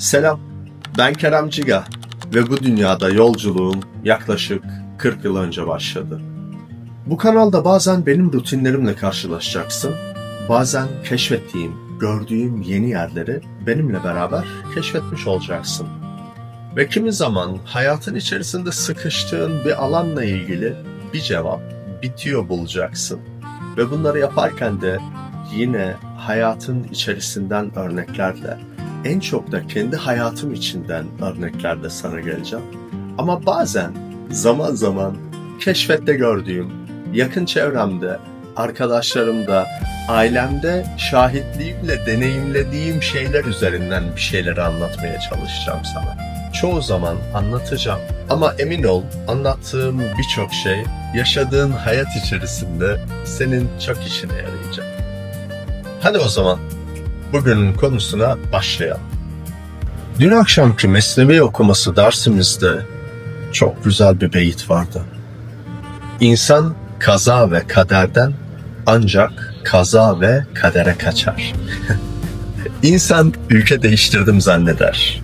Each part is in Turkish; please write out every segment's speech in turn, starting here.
Selam, ben Kerem Ciga ve bu dünyada yolculuğum yaklaşık 40 yıl önce başladı. Bu kanalda bazen benim rutinlerimle karşılaşacaksın, bazen keşfettiğim, gördüğüm yeni yerleri benimle beraber keşfetmiş olacaksın. Ve kimi zaman hayatın içerisinde sıkıştığın bir alanla ilgili bir cevap, bir tüyo bulacaksın. Ve bunları yaparken de yine hayatın içerisinden örneklerle, en çok da kendi hayatım içinden örneklerle sana geleceğim. Ama bazen zaman zaman keşfette gördüğüm, yakın çevremde, arkadaşlarımda, ailemde şahitliğimle deneyimlediğim şeyler üzerinden bir şeyleri anlatmaya çalışacağım sana. Çoğu zaman anlatacağım ama emin ol anlattığım birçok şey yaşadığın hayat içerisinde senin çok işine yarayacak. Hadi o zaman bugünün konusuna başlayalım. Dün akşamki Mesnevi okuması dersimizde çok güzel bir beyit vardı. İnsan kaza ve kaderden ancak kaza ve kadere kaçar. İnsan ülke değiştirdim zanneder.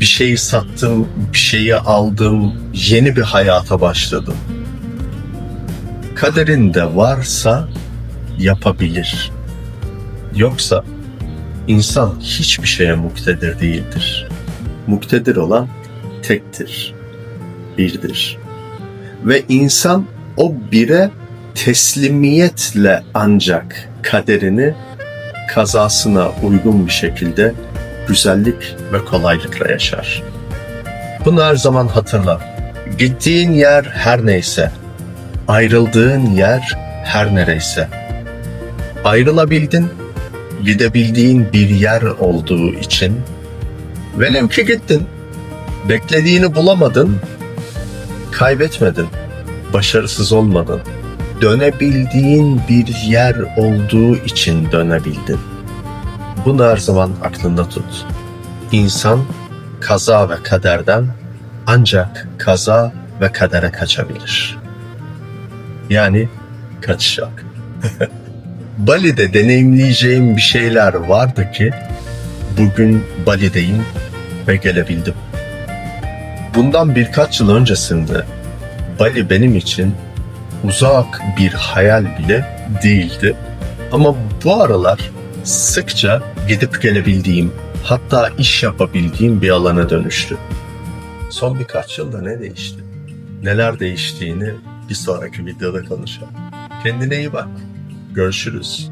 Bir şeyi sattım, bir şeyi aldım, yeni bir hayata başladım. Kaderinde varsa yapabilir. Yoksa insan hiçbir şeye muktedir değildir. Muktedir olan tektir, birdir. Ve insan o bire teslimiyetle ancak kaderini kazasına uygun bir şekilde güzellik ve kolaylıkla yaşar. Bunu her zaman hatırla. Gittiğin yer her neyse, ayrıldığın yer her nereyse, ayrılabildin, gidebildiğin bir yer olduğu için velev ki gittin, beklediğini bulamadın, kaybetmedin, başarısız olmadın. Dönebildiğin bir yer olduğu için dönebildin. Bunu her zaman aklında tut. İnsan kaza ve kaderden ancak kaza ve kadere kaçabilir. Yani kaçacak. Bali'de deneyimleyeceğim bir şeyler vardı ki bugün Bali'deyim ve gelebildim. Bundan birkaç yıl öncesinde Bali benim için uzak bir hayal bile değildi. Ama bu aralar sıkça gidip gelebildiğim, hatta iş yapabildiğim bir alana dönüştü. Son birkaç yılda ne değişti? Neler değiştiğini bir sonraki videoda konuşalım. Kendine iyi bak. Görüşürüz.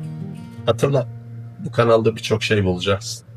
Hatırla, bu kanalda birçok şey bulacaksın.